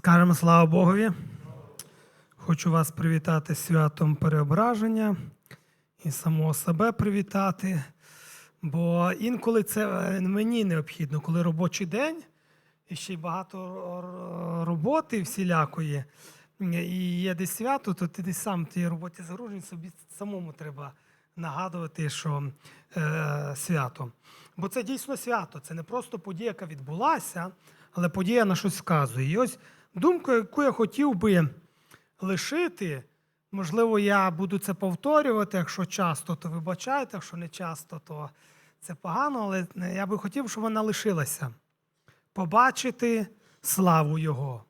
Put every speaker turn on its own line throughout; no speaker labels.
Скажемо слава Богові. Хочу вас привітати святом переображення і самого себе привітати. Бо інколи це е, мені необхідно, коли робочий день, і ще й багато роботи всілякої, і є десь свято, то ти десь сам в тій роботі загружений, собі самому треба нагадувати, що е, свято. Бо це дійсно свято, це не просто подія, яка відбулася, але подія на щось вказує. І ось думка, яку я хотів би лишити, можливо, я буду це повторювати. Якщо часто, то вибачайте, якщо не часто, то це погано, але я би хотів, щоб вона лишилася. Побачити славу Його.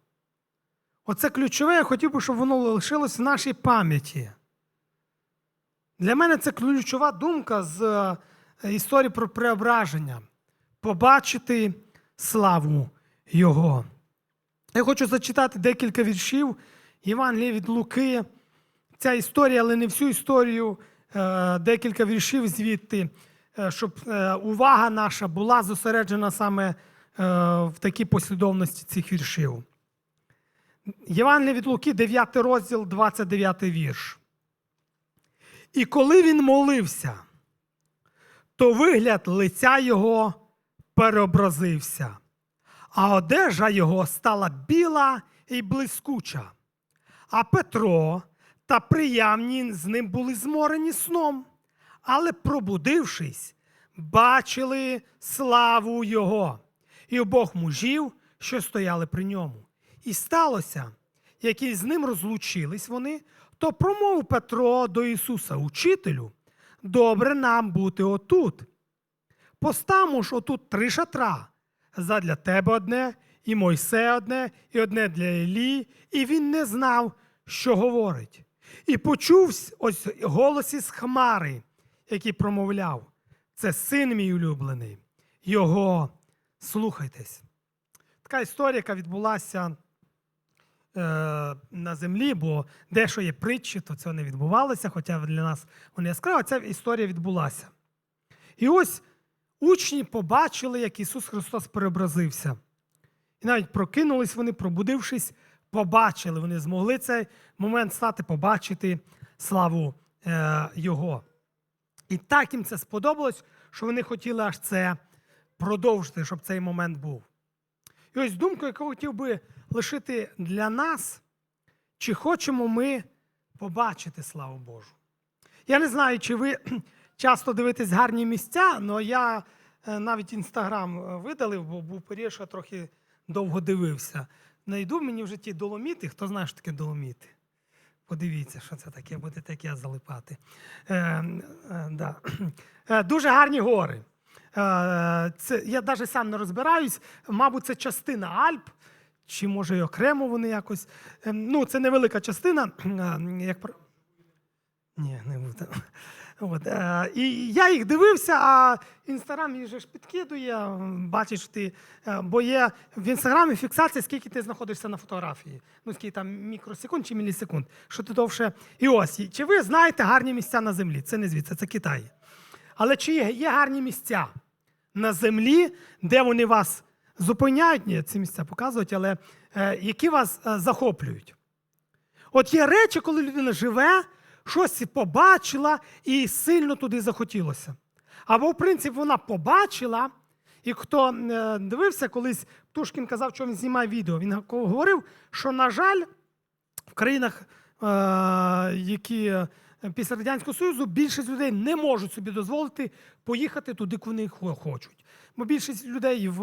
Оце ключове, я хотів би, щоб воно лишилось в нашій пам'яті. Для мене це ключова думка з е, історії про преображення. Побачити славу Його. Я хочу зачитати декілька віршів Євангелія від Луки. Ця історія, але не всю історію, е, декілька віршів звідти, е, щоб е, увага наша була зосереджена саме в такій послідовності цих віршів. Євангелія від Луки, 9 розділ, 29 вірш. І коли він молився, то вигляд лиця його переобразився, а одежа його стала біла і блискуча. А Петро та приямні з ним були зморені сном, але, пробудившись, бачили славу Його і обох мужів, що стояли при ньому. І сталося, як із ним розлучились вони, то промовив Петро до Ісуса, Учителю, добре нам бути отут. Поставмо ж отут три шатра. Задля тебе одне, і Мойсе одне, і одне для Елі, і він не знав, що говорить. І почувся ось голос із хмари, який промовляв: це син мій улюблений, його слухайтесь. Така історія, яка відбулася е, на землі, бо дещо є притчі, то цього не відбувалося, хоча для нас вони яскраво, ця історія відбулася. І ось учні побачили, як Ісус Христос переобразився. І навіть прокинулись вони, пробудившись, побачили. Вони змогли цей момент стати, побачити славу е, Його. І так їм це сподобалось, що вони хотіли аж це продовжити, щоб цей момент був. І ось думку, яку хотів би лишити для нас, чи хочемо ми побачити славу Божу. Я не знаю, чи ви часто дивитесь гарні місця, але я е, навіть інстаграм е, видалив, бо був період, що я трохи довго дивився. Найду мені в житті доломіти. Хто знає, що таке доломіти? Подивіться, що це таке, будете як я залипати. Е, е, да. е, дуже гарні гори. Е, це, я навіть сам не розбираюсь. Мабуть, це частина Альп, чи може і окремо вони якось. Е, ну, це невелика частина. е, Як... ні, не буде. От, е, і я їх дивився, а інстаграм їх же ж підкидує. Бачиш ти, е, бо є в інстаграмі фіксація, скільки ти знаходишся на фотографії. Ну, скільки там мікросекунд чи мілісекунд. Що ти довше. І ось, чи ви знаєте гарні місця на землі? Це не звідси, це Китай. Але чи є, гарні місця на землі, де вони вас зупиняють? Ні, ці місця показують, але е, які вас е, захоплюють? От є речі, коли людина живе, щось побачила і сильно туди захотілося. Або, в принципі, вона побачила, і хто е, дивився, колись Птушкін казав, що він знімає відео. Він говорив, що, на жаль, в країнах, е, які е, після Радянського Союзу, більшість людей не можуть собі дозволити поїхати туди, куди вони хочуть. Бо більшість людей в,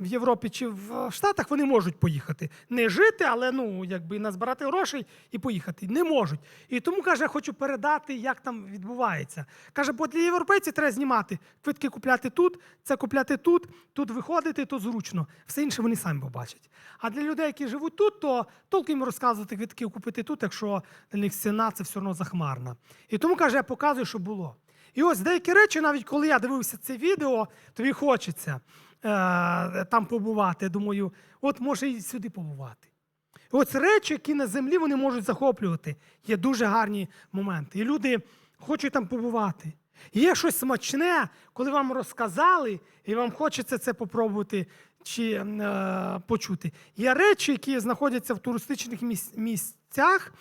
в Європі чи в Штатах вони можуть поїхати. Не жити, але ну, якби назбирати грошей і поїхати. Не можуть. І тому каже, я хочу передати, як там відбувається. Каже, бо для європейців треба знімати квитки купляти тут, це купляти тут, тут виходити, тут зручно. Все інше вони самі побачать. А для людей, які живуть тут, то толку їм розказувати квитки купити тут, якщо для них ціна це все одно захмарна. І тому каже, я показую, що було. І ось деякі речі, навіть коли я дивився це відео, тобі хочеться там побувати. Думаю, от може і сюди побувати. Ось речі, які на землі вони можуть захоплювати. Є дуже гарні моменти. І люди хочуть там побувати. Є щось смачне, коли вам розказали, і вам хочеться це попробувати. чи е, почути. Є речі, які знаходяться в туристичних місцях,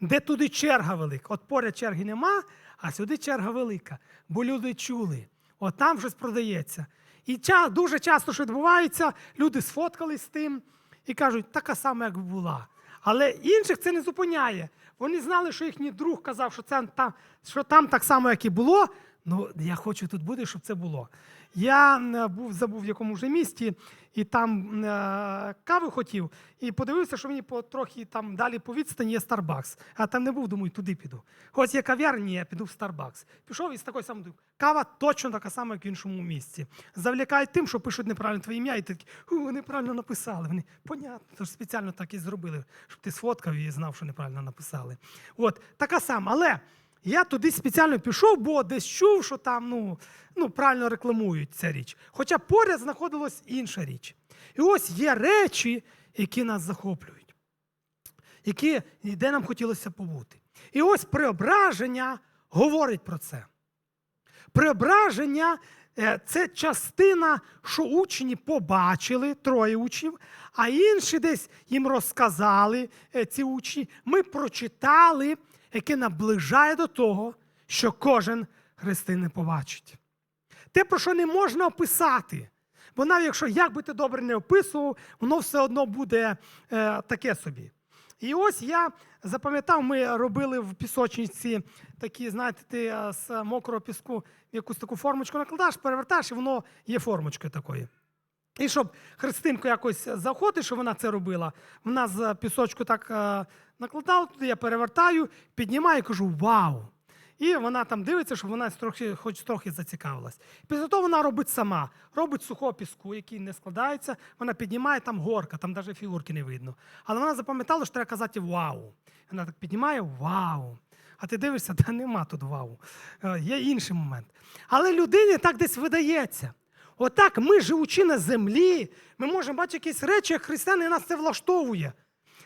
де туди черга велика. От поряд черги нема, а сюди черга велика, бо люди чули. От там щось продається. І ча, дуже часто, що відбувається, люди сфоткались з тим і кажуть, така сама, як була. Але інших це не зупиняє. Вони знали, що їхній друг казав, що, це там, що там так само, як і було. Ну, я хочу тут бути, щоб це було. Я е, був забув в якому вже місті, і там е, кави хотів, і подивився, що мені по трохи там далі по відстані є Starbucks. А там не був, думаю, туди піду. Ось є кав'ярня, я піду в Starbucks. Пішов і з такою самою. Кава точно така сама, як в іншому місці. Завлякають тим, що пишуть неправильно твоє ім'я, і ти такий, «У, неправильно написали. Вони понятно, тож спеціально так і зробили, щоб ти сфоткав і знав, що неправильно написали. От така сама. Але я туди спеціально пішов, бо десь чув, що там ну, ну, правильно рекламують ця річ. Хоча поряд знаходилась інша річ. І ось є речі, які нас захоплюють, які, де нам хотілося побути. І ось преображення говорить про це. Преображення е, це частина, що учні побачили, троє учнів, а інші десь їм розказали е, ці учні. Ми прочитали, яке наближає до того, що кожен християнин побачить. Те, про що не можна описати. Бо навіть якщо як би ти добре не описував, воно все одно буде е, таке собі. І ось я запам'ятав, ми робили в пісочниці такі, знаєте, ти е, з мокрого піску якусь таку формочку накладаєш, перевертаєш, і воно є формочкою такою. І щоб Христинку якось заходити, що вона це робила, вона з пісочку так е, накладала туди, я перевертаю, піднімаю і кажу Вау! І вона там дивиться, щоб вона трохи, хоч трохи зацікавилась. Після того вона робить сама, робить сухого піску, який не складається, вона піднімає там горка, там навіть фігурки не видно. Але вона запам'ятала, що треба казати вау. Вона так піднімає вау. А ти дивишся, та нема тут вау. Е, Є інший момент. Але людині так десь видається. Отак, ми, живучи на землі, ми можемо бачити якісь речі, як християни, нас це влаштовує.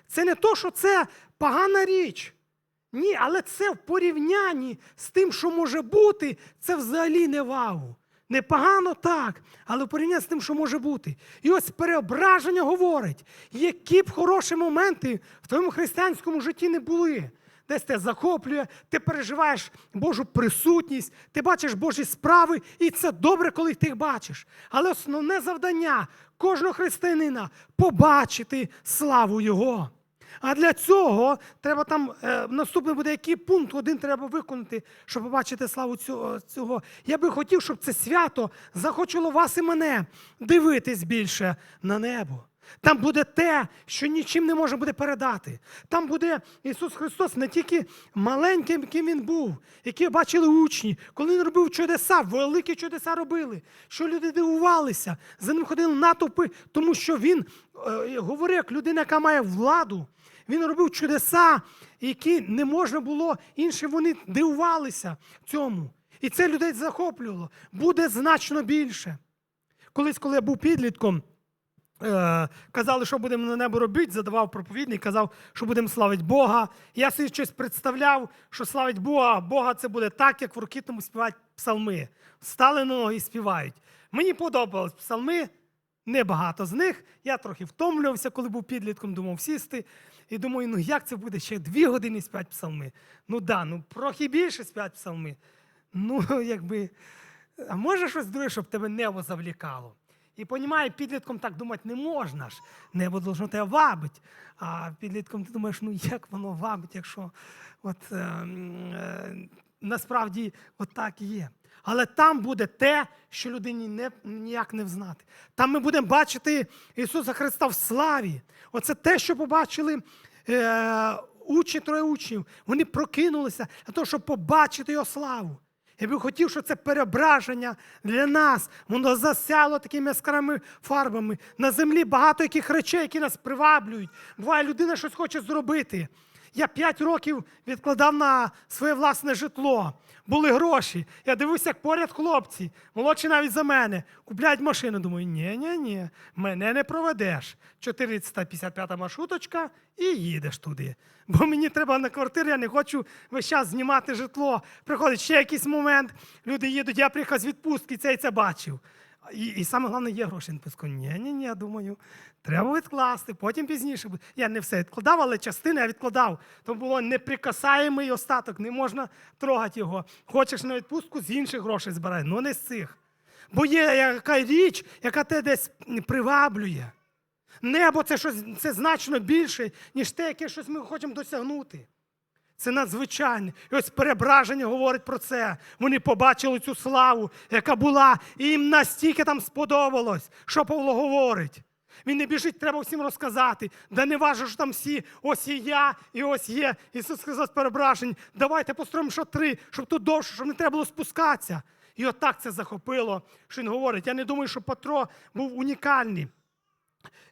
Це не то, що це погана річ. Ні, але це в порівнянні з тим, що може бути, це взагалі не вау. Непогано так, але в порівнянні з тим, що може бути. І ось переображення говорить, які б хороші моменти в твоєму християнському житті не були. Десь тебе захоплює, ти переживаєш Божу присутність, ти бачиш Божі справи, і це добре, коли ти їх бачиш. Але основне завдання кожного християнина побачити славу Його. А для цього треба там е, наступний буде який пункт один треба виконати, щоб побачити славу цього, цього. Я би хотів, щоб це свято захочило вас і мене дивитись більше на небо. Там буде те, що нічим не може буде передати. Там буде Ісус Христос не тільки маленьким, яким Він був, які бачили учні, коли Він робив чудеса, великі чудеса робили, що люди дивувалися, за ним ходили натовпи, тому що Він е, говорив як людина, яка має владу. Він робив чудеса, які не можна було, інші вони дивувалися цьому. І це людей захоплювало. Буде значно більше. Колись, коли я був підлітком, казали, що будемо на небо робити, задавав проповідник, казав, що будемо славити Бога. Я собі щось представляв, що славить Бога, Бога це буде так, як в рокітному співають псалми. Стали на ноги і співають. Мені подобались псалми, небагато з них. Я трохи втомлювався, коли був підлітком, думав сісти. І думаю, ну як це буде ще дві години співати псалми? Ну да, ну трохи більше співати псалми. Ну, якби, а може щось друге, щоб тебе небо завлікало? І понімає, підлітком так думати не можна ж. Небо должно тебе вабить. А підлітком ти думаєш, ну як воно вабить, якщо от, е, е, насправді от так і є. Але там буде те, що людині не, ніяк не взнати. Там ми будемо бачити Ісуса Христа в славі. Оце те, що побачили е, учні троє учнів. Вони прокинулися для того, щоб побачити його славу. Я би хотів, щоб це переображення для нас. Воно засяло такими яскравими фарбами. На землі багато яких речей, які нас приваблюють. Буває, людина щось хоче зробити. Я п'ять років відкладав на своє власне житло. Були гроші. Я дивився, як поряд хлопці, молодші навіть за мене, купляють машину. Думаю, ні, ні, ні, мене не проведеш. 455 маршруточка і їдеш туди. Бо мені треба на квартиру, я не хочу весь час знімати житло. Приходить ще якийсь момент, люди їдуть, я приїхав з відпустки, цей це бачив. І, і саме головне, є гроші. Він сказав, ні, ні, ні, я думаю, треба відкласти, потім пізніше. Я не все відкладав, але частини я відкладав. То було неприкасаємий остаток, не можна трогати його. Хочеш на відпустку, з інших грошей збирай, ну не з цих. Бо є яка річ, яка тебе десь приваблює. Небо це щось це значно більше, ніж те, яке щось ми хочемо досягнути. Це надзвичайне. І ось перебраження говорить про це. Вони побачили цю славу, яка була, і їм настільки там сподобалось, що Павло говорить. Він не біжить, треба всім розказати. Да не важно, що там всі, ось і я, і ось є. Ісус сказав з перебражень, давайте построїмо що три, щоб тут довше, щоб не треба було спускатися. І отак це захопило, що він говорить. Я не думаю, що Петро був унікальний.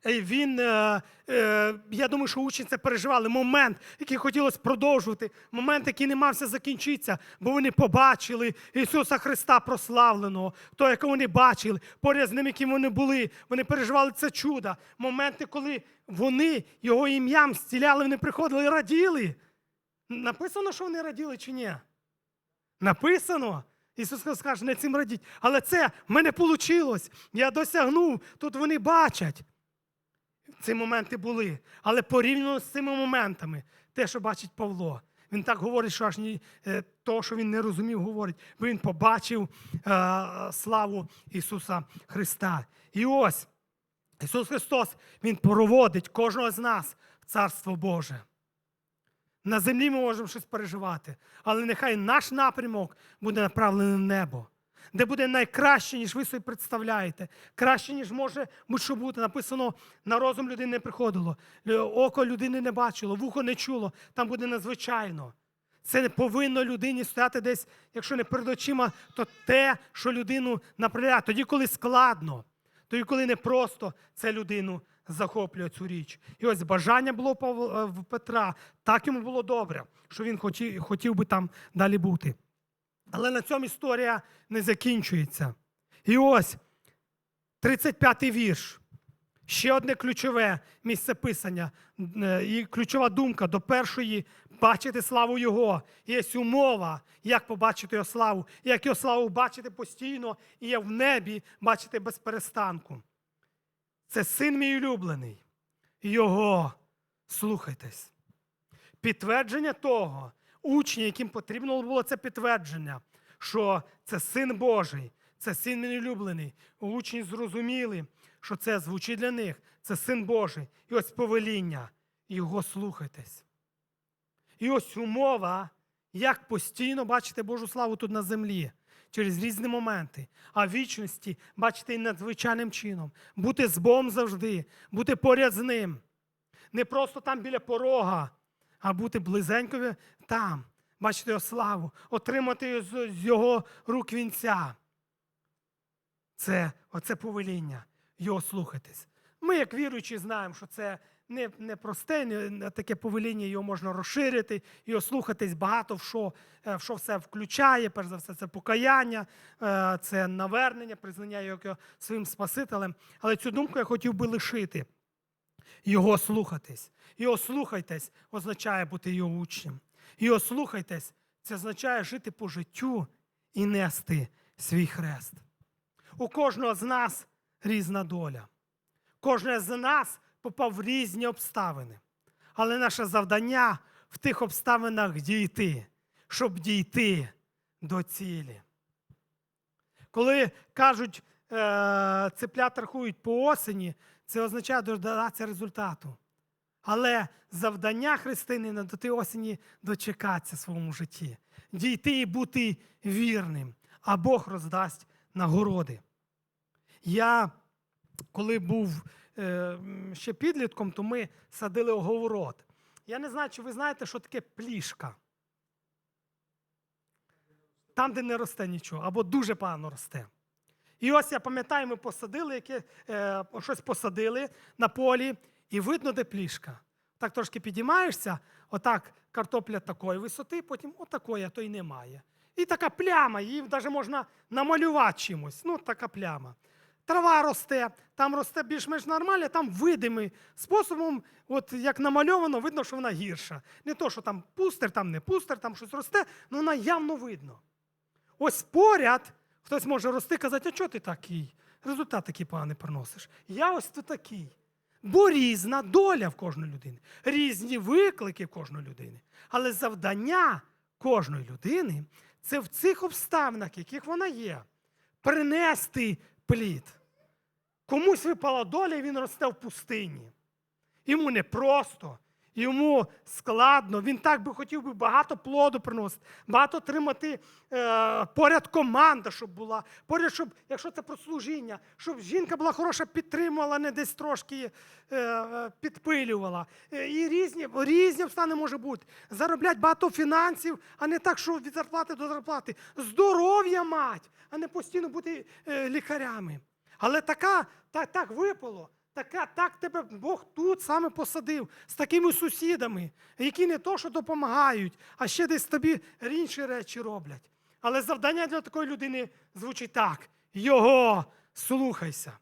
Е, Він, е, е, я думаю, що учні це переживали. Момент, який хотілося продовжувати, момент, який не мався закінчитися, бо вони побачили Ісуса Христа прославленого, того, якого вони бачили, поряд з ним, яким вони були. Вони переживали це чудо. Моменти, коли вони його ім'ям зціляли, вони приходили і раділи. Написано, що вони раділи чи ні? Написано. Ісус Христос каже, не цим радіть. Але це в мене вийшло. Я досягнув. Тут вони бачать. Ці моменти були. Але порівняно з цими моментами, те, що бачить Павло, він так говорить, що аж ні е, того, що він не розумів, говорить, бо він побачив е, славу Ісуса Христа. І ось Ісус Христос Він проводить кожного з нас в Царство Боже. На землі ми можемо щось переживати, але нехай наш напрямок буде направлений в небо, де буде найкраще, ніж ви собі представляєте, краще, ніж може будь-що бути. Написано, на розум людини не приходило, око людини не бачило, вухо не чуло, там буде надзвичайно. Це не повинно людині стояти десь, якщо не перед очима, то те, що людину направляє. Тоді, коли складно, тоді, коли непросто, це людину захоплює цю річ. І ось бажання було Павла- е, в Петра, так йому було добре, що він хотів, хотів би там далі бути. Але на цьому історія не закінчується. І ось 35-й вірш. Ще одне ключове місце писання е, і ключова думка до першої бачити славу Його. Є умова, як побачити його славу, як його славу бачити постійно і є в небі бачити без перестанку. Це син мій улюблений. Його слухайтесь. Підтвердження того, учні, яким потрібно було це підтвердження, що це син Божий, це син мій улюблений. Учні зрозуміли, що це звучить для них, це син Божий. І ось повеління. Його слухайтесь. І ось умова, як постійно бачити Божу славу тут на землі через різні моменти, а вічності бачити і надзвичайним чином, бути з Богом завжди, бути поряд з ним. Не просто там біля порога, а бути близенько там, бачити його славу, отримати з, його рук вінця. Це оце повеління, його слухатись. Ми, як віруючі, знаємо, що це не, не просте, не, не таке повеління, його можна розширити, його слухатись багато в що, е, в що все включає. Перш за все, це покаяння, е, це навернення, признання його своїм Спасителем. Але цю думку я хотів би лишити. Його слухатись. Його слухайтесь означає бути його учнем. Його слухайтесь це означає жити по життю і нести свій хрест. У кожного з нас різна доля. Кожен з нас попав в різні обставини. Але наше завдання в тих обставинах дійти, щоб дійти до цілі. Коли кажуть, е, цеплят рахують по осені, це означає дождатися результату. Але завдання християнина до тієї осені дочекатися в своєму житті, дійти і бути вірним, а Бог роздасть нагороди. Я, коли був е, ще підлітком, то ми садили огород. Я не знаю, чи ви знаєте, що таке плішка. Там, де не росте нічого, або дуже погано росте. І ось я пам'ятаю, ми посадили, яке, е, щось посадили на полі, і видно, де плішка. Так трошки підіймаєшся, отак картопля такої висоти, потім отакої, а то й немає. І така пляма, її навіть можна намалювати чимось. Ну, така пляма. Трава росте, там росте більш-менш нормально, там видимий способом, от як намальовано, видно, що вона гірша. Не то, що там пустер, там не пустер, там щось росте, але вона явно видно. Ось поряд хтось може рости і казати, а чого ти такий результат такий поганий приносиш. Я ось то такий. Бо різна доля в кожної людини, різні виклики в кожної людини. Але завдання кожної людини це в цих обставинах, яких вона є, принести плід. Комусь випала доля, і він росте в пустині. Йому непросто, йому складно. Він так би хотів би багато плоду приносити, багато отримати е, поряд команда, щоб була, поряд, щоб, якщо це про служіння, щоб жінка була хороша, підтримувала, не десь трошки е, е, підпилювала. Е, І різні, різні обставини може бути. Зароблять багато фінансів, а не так, що від зарплати до зарплати. Здоров'я мать, а не постійно бути е, лікарями. Але така, так, так випало. Така, так тебе Бог тут саме посадив з такими сусідами, які не то, що допомагають, а ще десь тобі інші речі роблять. Але завдання для такої людини звучить так: його слухайся.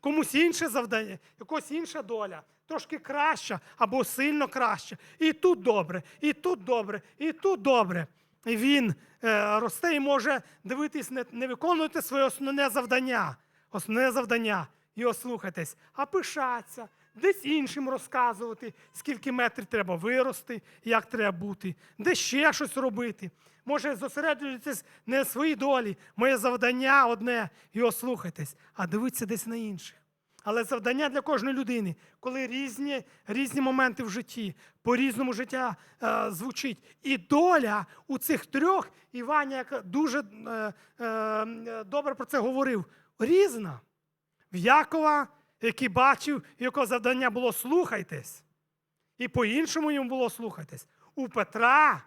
Комусь інше завдання, якась інша доля, трошки краща або сильно краща. І тут добре, і тут добре, і тут добре. І він е, росте і може дивитись, не, не виконувати своє основне завдання. Основне завдання його слухатись, а пишатися, десь іншим розказувати, скільки метрів треба вирости, як треба бути, де ще щось робити. Може зосереджуватись не на своїй долі. Моє завдання одне його слухатись, а дивитися десь на інших. Але завдання для кожної людини, коли різні, різні моменти в житті, по-різному життя е, звучить. І доля у цих трьох, і як дуже е, е, добре про це говорив, різна. В Якова, який бачив, якого завдання було слухайтесь. І по-іншому йому було слухайтесь. У Петра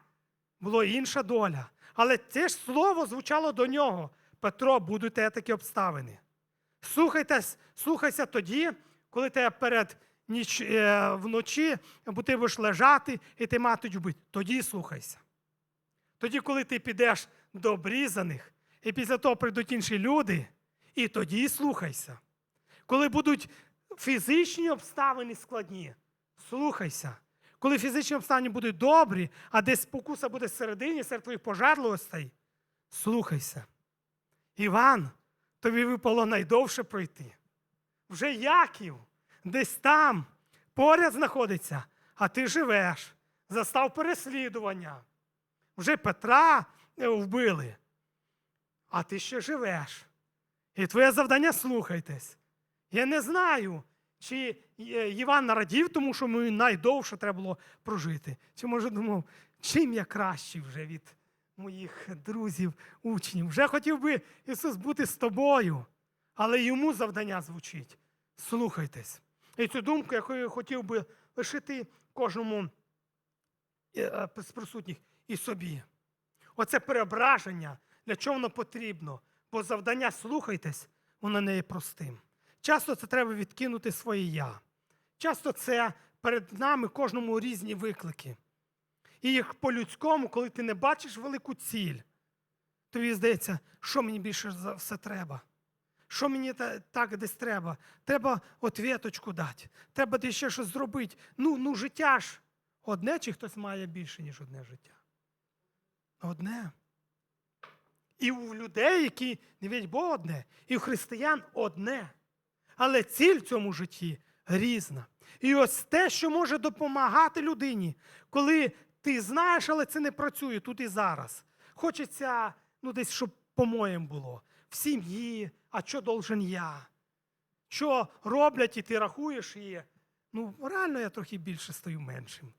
була інша доля. Але це ж слово звучало до нього. Петро, будуть те такі обставини. Слухайтесь, слухайся тоді, коли тебе перед ніч, е, вночі, бо ти будеш лежати і ти матимуть вбити. Тоді слухайся. Тоді, коли ти підеш до обрізаних, і після того прийдуть інші люди, і тоді слухайся. Коли будуть фізичні обставини складні, слухайся. Коли фізичні обставини будуть добрі, а десь спокуса буде всередині, серед твоїх пожерливостей, слухайся. Іван, тобі випало найдовше пройти. Вже Яків десь там поряд знаходиться, а ти живеш, застав переслідування. Вже Петра е, вбили, а ти ще живеш. І твоє завдання слухайтесь. Я не знаю, чи е, Іван радів, тому що йому найдовше треба було прожити. Чи може думав, чим я кращий вже від моїх друзів, учнів. Вже хотів би Ісус бути з тобою, але йому завдання звучить. Слухайтесь. І цю думку, яку я хотів би лишити кожному е, з присутніх і собі. Оце переображення, для чого воно потрібно? Бо завдання слухайтесь, воно не є простим. Часто це треба відкинути своє я. Часто це перед нами кожному різні виклики. І їх по-людському, коли ти не бачиш велику ціль, тобі здається, що мені більше за все треба. Що мені так десь треба? Треба отвіточку дати, треба десь ще щось зробити. Ну, ну життя ж одне, чи хтось має більше, ніж одне життя? Одне. І у людей, які не вірять Бога одне, і у християн одне. Але ціль в цьому житті різна. І ось те, що може допомагати людині, коли ти знаєш, але це не працює тут і зараз. Хочеться, ну, десь, щоб по-моєму було, в сім'ї, а що должен я? Що роблять, і ти рахуєш і. Ну, реально я трохи більше стаю меншим.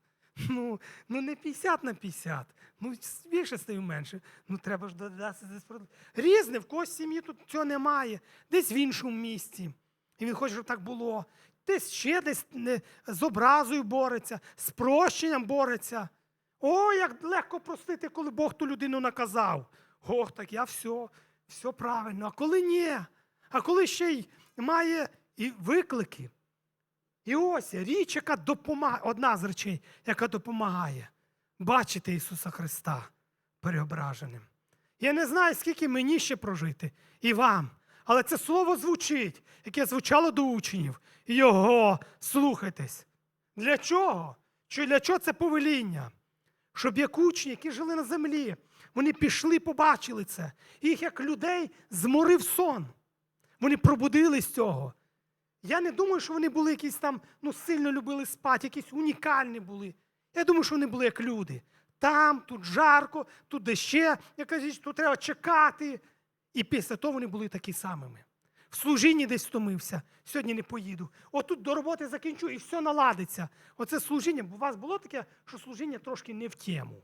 Ну, ну не 50 на 50, ну більше стаю менше. Ну треба ж додатися Різне, в когось сім'ї тут цього немає, десь в іншому місці. І він хоче, щоб так було. Десь ще десь з образою бореться, з прощенням бореться. О, як легко простити, коли Бог ту людину наказав. Ох, так я все, все правильно. А коли ні? А коли ще й має і виклики. І ось річ, яка допомагає, одна з речей, яка допомагає бачити Ісуса Христа переображеним. Я не знаю, скільки мені ще прожити і вам. Але це слово звучить, яке звучало до учнів. Його слухайтесь. Для чого? Що для чого це повеління? Щоб як учні, які жили на землі, вони пішли, побачили це. Їх як людей зморив сон. Вони пробудились з цього. Я не думаю, що вони були якісь там, ну, сильно любили спати, якісь унікальні були. Я думаю, що вони були як люди. Там, тут жарко, тут де ще якась річ, тут треба чекати. І після того вони були такі самими. В служінні десь втомився, сьогодні не поїду. Отут до роботи закінчу і все наладиться. Оце служіння. бо У вас було таке, що служіння трошки не в тему.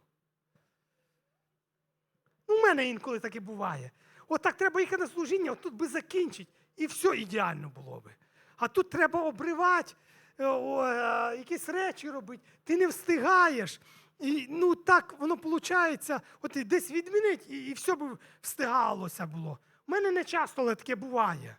У мене інколи таке буває. От так треба їхати на служіння, от тут би закінчить, і все ідеально було би. А тут треба обривати, е, е, якісь речі робити. Ти не встигаєш. І ну так воно виходить, от і десь відмінить, і, і все б встигалося було. У мене не часто але таке буває.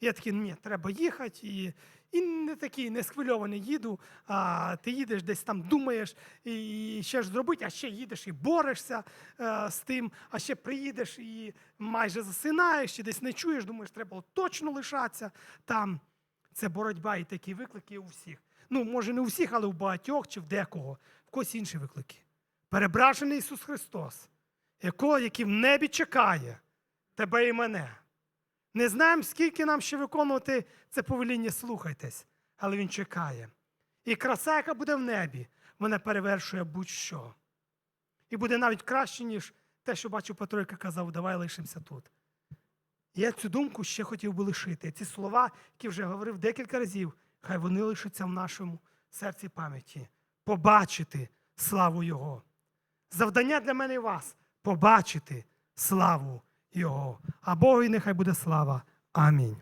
Я такий, ні, треба їхати. І, і не такий не схвильований їду, а ти їдеш десь там, думаєш, і ще ж зробити, а ще їдеш і борешся е, з тим, а ще приїдеш і майже засинаєш, і десь не чуєш, думаєш, треба точно лишатися там. Це боротьба і такі виклики у всіх. Ну, може, не у всіх, але у багатьох чи в декого, в когось інші виклики. Перебражений Ісус Христос, якого, який в небі чекає тебе і мене. Не знаємо, скільки нам ще виконувати це повеління, слухайтесь, але він чекає. І краса, яка буде в небі, вона перевершує будь-що. І буде навіть краще, ніж те, що бачив Петро, який казав, давай лишимося тут. Я цю думку ще хотів би лишити. Ці слова, які вже говорив декілька разів, хай вони лишаться в нашому серці пам'яті. Побачити славу Його. Завдання для мене і вас побачити славу Його. А Богу і нехай буде слава. Амінь.